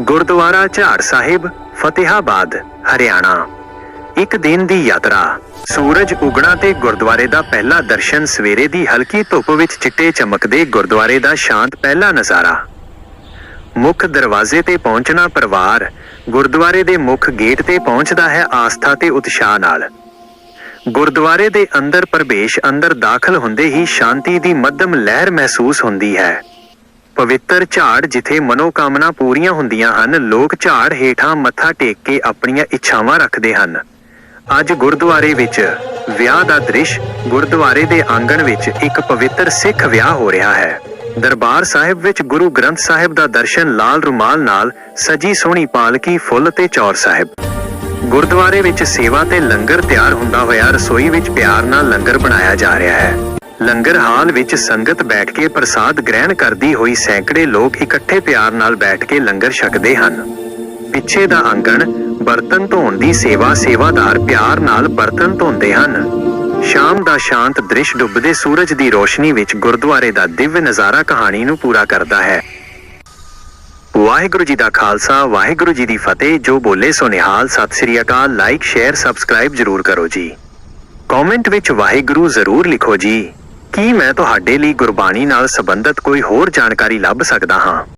ਗੁਰਦੁਆਰਾ ਝਾੜ ਸਾਹਿਬ, ਫਤਿਹਾਬਾਦ, ਹਰਿਆਣਾ। ਇੱਕ ਦਿਨ ਦੀ ਯਾਤਰਾ। ਸੂਰਜ ਉਗਣਾ ਤੇ ਗੁਰਦੁਆਰੇ ਦਾ ਪਹਿਲਾ ਦਰਸ਼ਨ ਸਵੇਰੇ ਦੀ ਹਲਕੀ ਧੁੱਪ ਵਿੱਚ ਚਿੱਟੇ ਚਮਕਦੇ ਗੁਰਦੁਆਰੇ ਦਾ ਸ਼ਾਂਤ ਪਹਿਲਾ ਨਜ਼ਾਰਾ। ਮੁੱਖ ਦਰਵਾਜ਼ੇ ਤੇ ਪਹੁੰਚਣਾ ਪਰਿਵਾਰ, ਗੁਰਦੁਆਰੇ ਦੇ ਮੁੱਖ ਗੇਟ ਤੇ ਪਹੁੰਚਦਾ ਹੈ ਆਸਥਾ ਤੇ ਉਤਸ਼ਾਹ ਨਾਲ। ਗੁਰਦੁਆਰੇ ਦੇ ਅੰਦਰ ਪ੍ਰਵੇਸ਼ ਅੰਦਰ ਦਾਖਲ ਹੁੰਦੇ ਹੀ ਸ਼ਾਂਤੀ ਦੀ ਮੱਧਮ ਲਹਿਰ ਮਹਿਸੂਸ ਹੁੰਦੀ ਹੈ। ਪਵਿੱਤਰ ਝਾੜ ਜਿੱਥੇ ਮਨੋਕਾਮਨਾ ਪੂਰੀਆਂ ਹੁੰਦੀਆਂ ਹਨ, ਲੋਕ ਝਾੜ ਹੇਠਾਂ ਮੱਥਾ ਟੇਕ ਕੇ ਆਪਣੀਆਂ ਇੱਛਾਵਾਂ ਰੱਖਦੇ ਹਨ। ਅੱਜ ਗੁਰਦੁਆਰੇ ਵਿੱਚ ਵਿਆਹ ਦਾ ਦ੍ਰਿਸ਼ ਗੁਰਦੁਆਰੇ ਦੇ ਆਂਗਣ ਵਿੱਚ ਇੱਕ ਪਵਿੱਤਰ ਸਿੱਖ ਵਿਆਹ ਹੋ ਰਿਹਾ ਹੈ। ਦਰਬਾਰ ਸਾਹਿਬ ਵਿੱਚ ਗੁਰੂ ਗ੍ਰੰਥ ਸਾਹਿਬ ਦਾ ਦਰਸ਼ਨ ਲਾਲ ਰੁਮਾਲ ਨਾਲ ਸਜੀ ਸੋਹਣੀ ਪਾਲਕੀ ਫੁੱਲ ਤੇ ਚੌਰ ਸਾਹਿਬ। ਗੁਰਦੁਆਰੇ ਵਿੱਚ ਸੇਵਾ ਤੇ ਲੰਗਰ ਤਿਆਰ ਹੁੰਦਾ ਹੋਇਆ ਰਸੋਈ ਵਿੱਚ ਪਿਆਰ ਨਾਲ ਲੰਗਰ ਬਣਾਇਆ ਜਾ ਰਿਹਾ ਹੈ। ਲੰਗਰ ਹਾਲ ਵਿੱਚ ਸੰਗਤ ਬੈਠ ਕੇ ਪ੍ਰਸਾਦ ਗ੍ਰਹਿਣ ਕਰਦੀ ਹੋਈ ਸੈਂਕੜੇ ਲੋਕ ਇਕੱਠੇ ਪਿਆਰ ਨਾਲ ਬੈਠ ਕੇ ਲੰਗਰ ਛਕਦੇ ਹਨ। ਪਿੱਛੇ ਦਾ ਆਂਗਣ ਬਰਤਨ ਧੋਣ ਦੀ ਸੇਵਾ ਸੇਵਾਦਾਰ ਪਿਆਰ ਨਾਲ ਬਰਤਨ ਧੋਂਦੇ ਹਨ। ਸ਼ਾਮ ਦਾ ਸ਼ਾਂਤ ਦ੍ਰਿਸ਼ ਡੁੱਬਦੇ ਸੂਰਜ ਦੀ ਰੋਸ਼ਨੀ ਵਿੱਚ ਗੁਰਦੁਆਰੇ ਦਾ ਦਿਵਯ ਨਜ਼ਾਰਾ ਕਹਾਣੀ ਨੂੰ ਪੂਰਾ ਕਰਦਾ ਹੈ। ਵਾਹਿਗੁਰੂ ਜੀ ਦਾ ਖਾਲਸਾ, ਵਾਹਿਗੁਰੂ ਜੀ ਦੀ ਫਤਿਹ। ਜੋ ਬੋਲੇ ਸੋ ਨਿਹਾਲ। ਸਤਿ ਸ੍ਰੀ ਅਕਾਲ। ਲਾਈਕ ਸ਼ੇਅਰ ਸਬਸਕ੍ਰਾਈਬ ਜਰੂਰ ਕਰੋ ਜੀ। ਕਮੈਂਟ ਵਿੱਚ ਵਾਹਿਗੁਰੂ ਜ਼ਰੂਰ ਲਿਖੋ ਜੀ। ਕੀ ਮੈਂ ਤੁਹਾਡੇ ਲਈ ਗੁਰਬਾਣੀ ਨਾਲ ਸੰਬੰਧਿਤ ਕੋਈ ਹੋਰ ਜਾਣਕਾਰੀ ਲੱਭ ਸਕਦਾ ਹਾਂ?